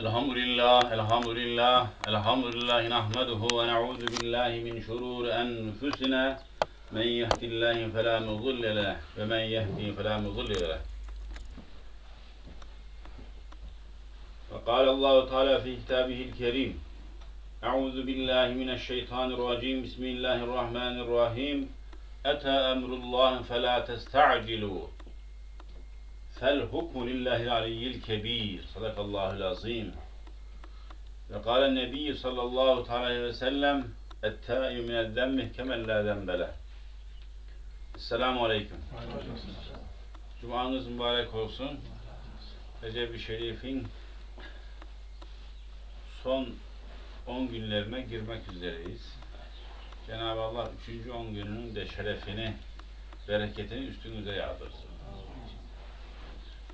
الحمد لله الحمد لله الحمد لله نحمده ونعوذ بالله من شرور أنفسنا من يهد الله فلا مضل له ومن يهدي فلا مضل له وقال الله تعالى في كتابه الكريم أعوذ بالله من الشيطان الرجيم بسم الله الرحمن الرحيم أتى أمر الله فلا تستعجلوا Fel hukmu lillahi aliyyil kebir. Sadakallahul azim. Ve kâle nebiyyü sallallahu aleyhi ve sellem ettâ'yü minel demmih kemen la dembele. Esselamu aleyküm. Cumanız mübarek olsun. Recep-i Şerif'in son 10 günlerine girmek üzereyiz. Cenab-ı Allah 3. 10 gününün de şerefini, bereketini üstünüze yağdırsın.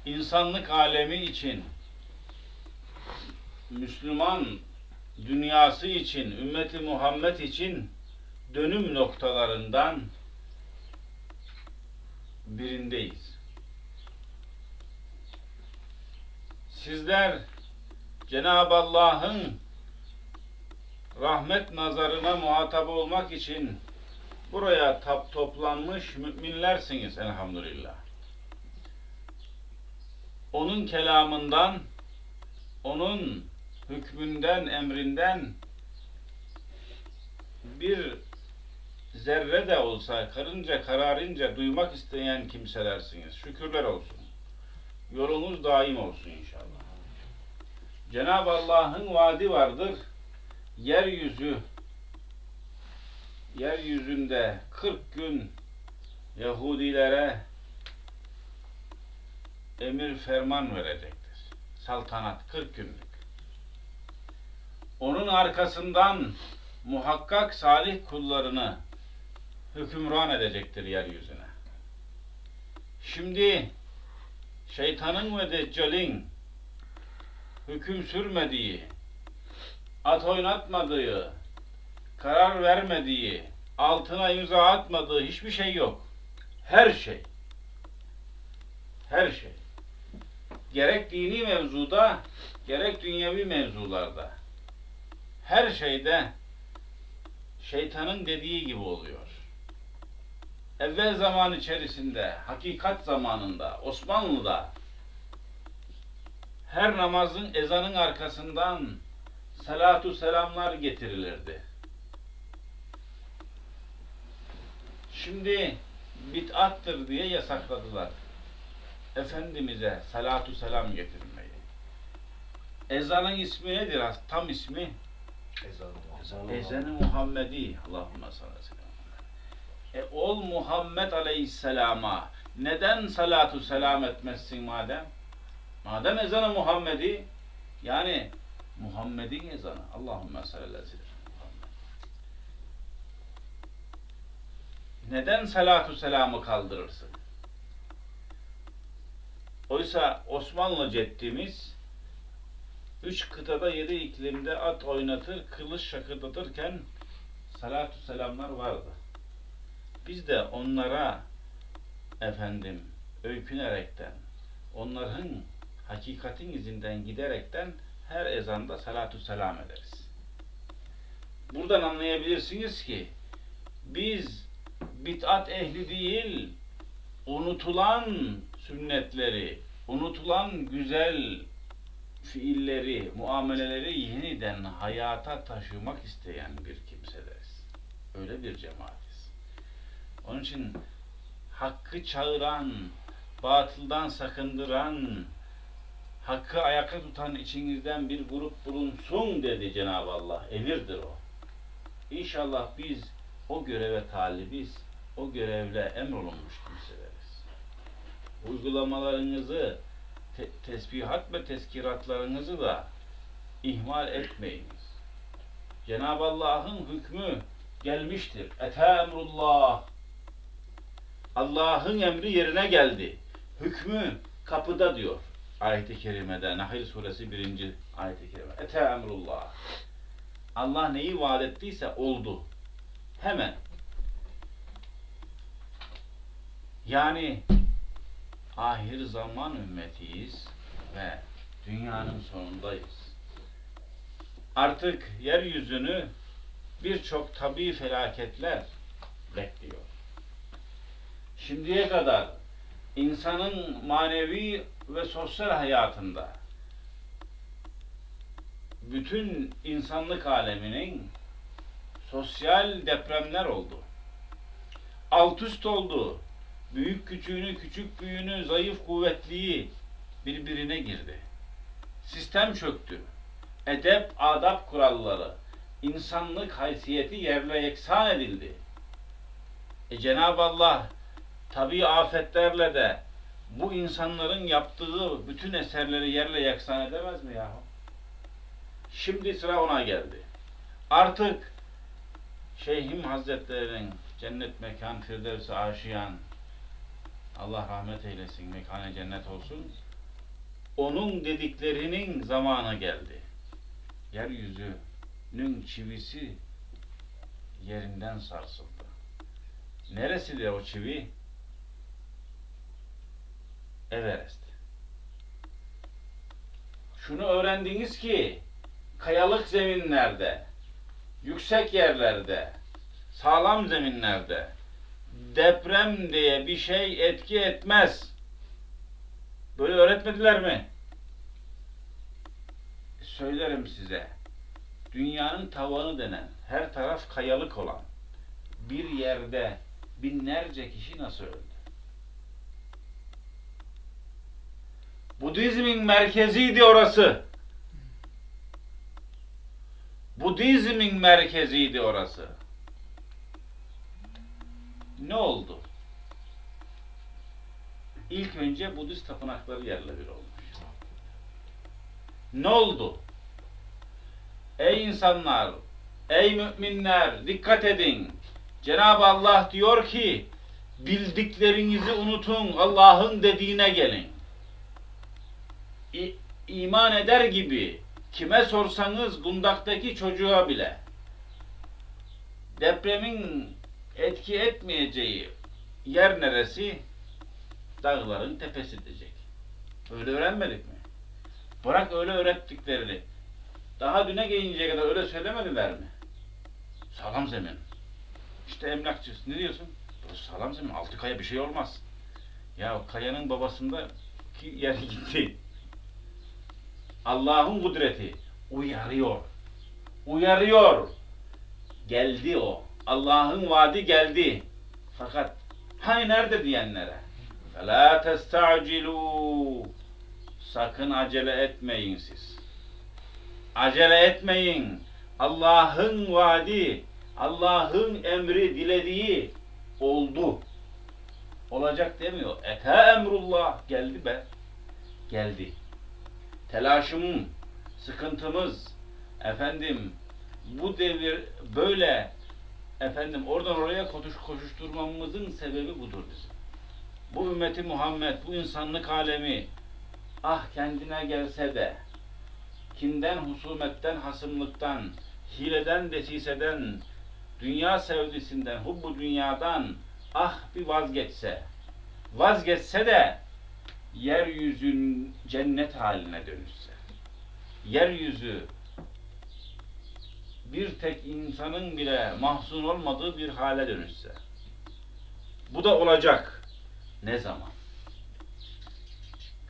İnsanlık alemi için, Müslüman dünyası için, ümmeti Muhammed için dönüm noktalarından birindeyiz. Sizler Cenab-ı Allah'ın rahmet nazarına muhatap olmak için buraya tap toplanmış müminlersiniz elhamdülillah. Onun kelamından, onun hükmünden, emrinden bir zerre de olsa karınca kararınca duymak isteyen kimselersiniz. Şükürler olsun. Yolunuz daim olsun inşallah. Cenab-ı Allah'ın vaadi vardır. Yeryüzü yeryüzünde 40 gün Yahudilere emir ferman verecektir. Saltanat 40 günlük. Onun arkasından muhakkak salih kullarını hükümran edecektir yeryüzüne. Şimdi şeytanın ve deccalin hüküm sürmediği, at oynatmadığı, karar vermediği, altına imza atmadığı hiçbir şey yok. Her şey. Her şey. Gerek dini mevzuda, gerek dünyevi mevzularda. Her şeyde şeytanın dediği gibi oluyor evvel zaman içerisinde, hakikat zamanında, Osmanlı'da her namazın ezanın arkasından salatu selamlar getirilirdi. Şimdi bid'attır diye yasakladılar. Efendimiz'e salatu selam getirmeyi. Ezanın ismi nedir? Tam ismi? Ezan-ı Muhammedi. Allahümme sallallahu aleyhi. E ol Muhammed Aleyhisselam'a neden salatu selam etmezsin madem? Madem ezanı Muhammedi yani Muhammed'in ezanı. Allahümme sallallahu aleyhi. Neden salatu selamı kaldırırsın? Oysa Osmanlı ceddimiz üç kıtada yedi iklimde at oynatır, kılıç şakırdatırken salatu selamlar vardı. Biz de onlara efendim öykünerekten, onların hakikatin izinden giderekten her ezanda salatu selam ederiz. Buradan anlayabilirsiniz ki biz bid'at ehli değil, unutulan sünnetleri, unutulan güzel fiilleri, muameleleri yeniden hayata taşımak isteyen bir kimseleriz. Öyle bir cemaatiz. Onun için hakkı çağıran, batıldan sakındıran, hakkı ayakta tutan içinizden bir grup bulunsun dedi Cenab-ı Allah. Emirdir o. İnşallah biz o göreve talibiz. O görevle emrolunmuş kimseleriz. Uygulamalarınızı, te tesbihat ve teskiratlarınızı da ihmal etmeyiniz. Cenab-ı Allah'ın hükmü gelmiştir. Ete emrullah. Allah'ın emri yerine geldi. Hükmü kapıda diyor. Ayet-i kerimede Nahl suresi 1. ayet-i kerime. Ete emrullah. Allah neyi vaat ettiyse oldu. Hemen. Yani ahir zaman ümmetiyiz ve dünyanın sonundayız. artık yeryüzünü birçok tabii felaketler bekliyor. Şimdiye kadar insanın manevi ve sosyal hayatında bütün insanlık aleminin sosyal depremler oldu. Alt üst oldu. Büyük küçüğünü, küçük büyüğünü, zayıf kuvvetliyi birbirine girdi. Sistem çöktü. Edep, adap kuralları, insanlık haysiyeti yerle yeksan edildi. E Cenab-ı Allah tabi afetlerle de bu insanların yaptığı bütün eserleri yerle yeksan edemez mi yahu? Şimdi sıra ona geldi. Artık Şeyhim Hazretleri'nin cennet mekan firdevsi aşiyan Allah rahmet eylesin, mekanı cennet olsun. Onun dediklerinin zamanı geldi. Yeryüzünün çivisi yerinden sarsıldı. Neresidir o çivi? Everest. Şunu öğrendiniz ki kayalık zeminlerde, yüksek yerlerde, sağlam zeminlerde deprem diye bir şey etki etmez. Böyle öğretmediler mi? Söylerim size. Dünyanın tavanı denen, her taraf kayalık olan bir yerde binlerce kişi nasıl öldü? Budizmin merkeziydi orası. Budizmin merkeziydi orası. Ne oldu? İlk önce Budist tapınakları yerle bir olmuş. Ne oldu? Ey insanlar, ey müminler dikkat edin. Cenab-ı Allah diyor ki bildiklerinizi unutun, Allah'ın dediğine gelin. İ- iman eder gibi kime sorsanız bundaktaki çocuğa bile depremin etki etmeyeceği yer neresi? Dağların tepesi diyecek. Öyle öğrenmedik mi? Bırak öyle öğrettiklerini. Daha düne gelinceye kadar öyle söylemediler mi? Sağlam zemin. İşte emlakçı. Ne diyorsun? Burası sağlam zemin. Altı kaya bir şey olmaz. Ya kayanın babasında ki yer gitti. Allah'ın kudreti uyarıyor. Uyarıyor. Geldi o. Allah'ın vaadi geldi. Fakat hani nerede diyenlere? فَلَا تَسْتَعْجِلُوا Sakın acele etmeyin siz. Acele etmeyin. Allah'ın vaadi, Allah'ın emri, dilediği oldu. Olacak demiyor. Ete emrullah. Geldi be. Geldi. Telaşım, sıkıntımız, efendim bu devir böyle efendim oradan oraya koşuş, koşuşturmamızın sebebi budur bizim. Bu ümmeti Muhammed, bu insanlık alemi ah kendine gelse de kinden, husumetten, hasımlıktan, hileden, desiseden, dünya sevgisinden, hubbu dünyadan ah bir vazgeçse, vazgeçse de yeryüzün cennet haline dönüşse, yeryüzü bir tek insanın bile mahzun olmadığı bir hale dönüşse. Bu da olacak. Ne zaman?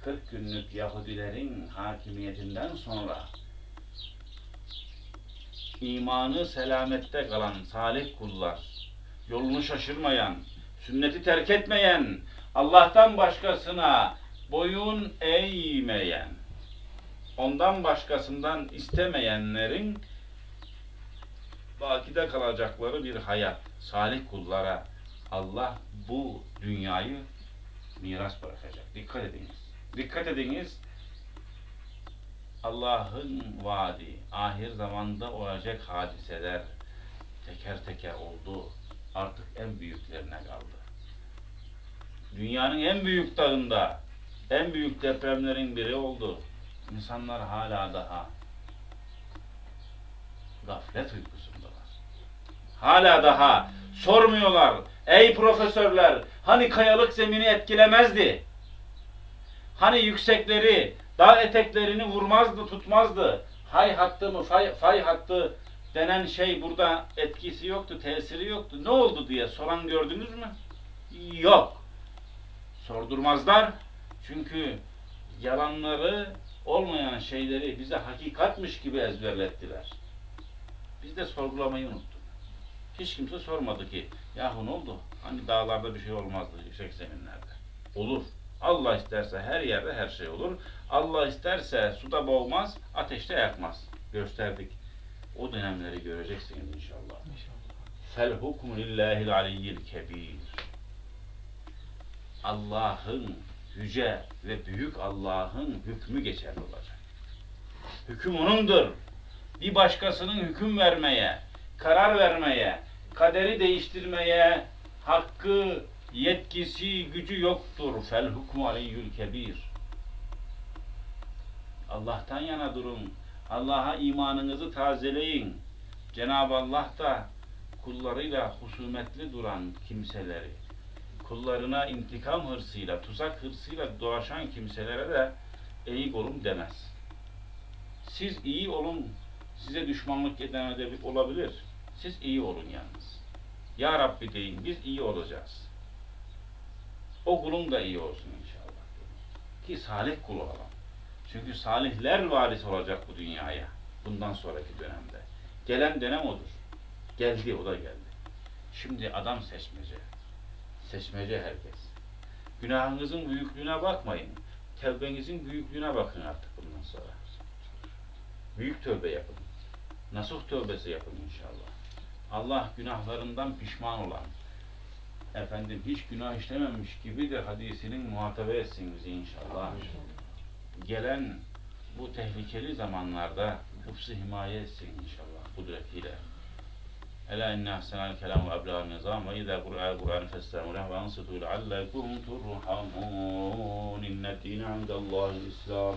40 günlük Yahudilerin hakimiyetinden sonra imanı selamette kalan salih kullar, yolunu şaşırmayan, sünneti terk etmeyen, Allah'tan başkasına boyun eğmeyen, ondan başkasından istemeyenlerin bakide kalacakları bir hayat, salih kullara Allah bu dünyayı miras bırakacak. Dikkat ediniz. Dikkat ediniz. Allah'ın vaadi, ahir zamanda olacak hadiseler teker teker oldu. Artık en büyüklerine kaldı. Dünyanın en büyük dağında en büyük depremlerin biri oldu. İnsanlar hala daha gaflet uykusundalar. Hala daha sormuyorlar. Ey profesörler, hani kayalık zemini etkilemezdi? Hani yüksekleri, dağ eteklerini vurmazdı, tutmazdı? hay hattı mı, fay, fay hattı denen şey burada etkisi yoktu, tesiri yoktu. Ne oldu diye soran gördünüz mü? Yok. Sordurmazlar. Çünkü yalanları, olmayan şeyleri bize hakikatmiş gibi ezberlettiler. Biz de sorgulamayı unuttuk. Hiç kimse sormadı ki, yahu ne oldu? Hani dağlarda bir şey olmazdı yüksek zeminlerde. Olur. Allah isterse her yerde her şey olur. Allah isterse suda boğmaz, ateşte yakmaz. Gösterdik. O dönemleri göreceksiniz inşallah. Fel hukmu lillahil aliyyil kebir. Allah'ın yüce ve büyük Allah'ın hükmü geçerli olacak. Hüküm O'nundur. Bir başkasının hüküm vermeye, karar vermeye, kaderi değiştirmeye hakkı, yetkisi, gücü yoktur. Fel hukmu aliyyül kebir. Allah'tan yana durun. Allah'a imanınızı tazeleyin. Cenab-ı Allah da kullarıyla husumetli duran kimseleri, kullarına intikam hırsıyla, tuzak hırsıyla dolaşan kimselere de iyi olun demez. Siz iyi olun, size düşmanlık eden de olabilir. Siz iyi olun yalnız. Ya Rabbi deyin, biz iyi olacağız. O kulun da iyi olsun inşallah. Ki salih kul olalım. Çünkü salihler varis olacak bu dünyaya. Bundan sonraki dönemde. Gelen dönem odur. Geldi, o da geldi. Şimdi adam seçmece. Seçmece herkes. Günahınızın büyüklüğüne bakmayın. Tevbenizin büyüklüğüne bakın artık bundan sonra. Büyük tövbe yapın. Nasuh tövbesi yapın inşallah. Allah günahlarından pişman olan, efendim hiç günah işlememiş gibidir hadisinin muhatabe etsin bizi inşallah. Gelen bu tehlikeli zamanlarda hıfzı himaye etsin inşallah kudretiyle. Ela inne ahsenel kelam ve ebla'n nizam ve izâ kur'a'l Kur'an festâmu leh ve ansıtû leallekum turhamun inne dîne indellâhi islam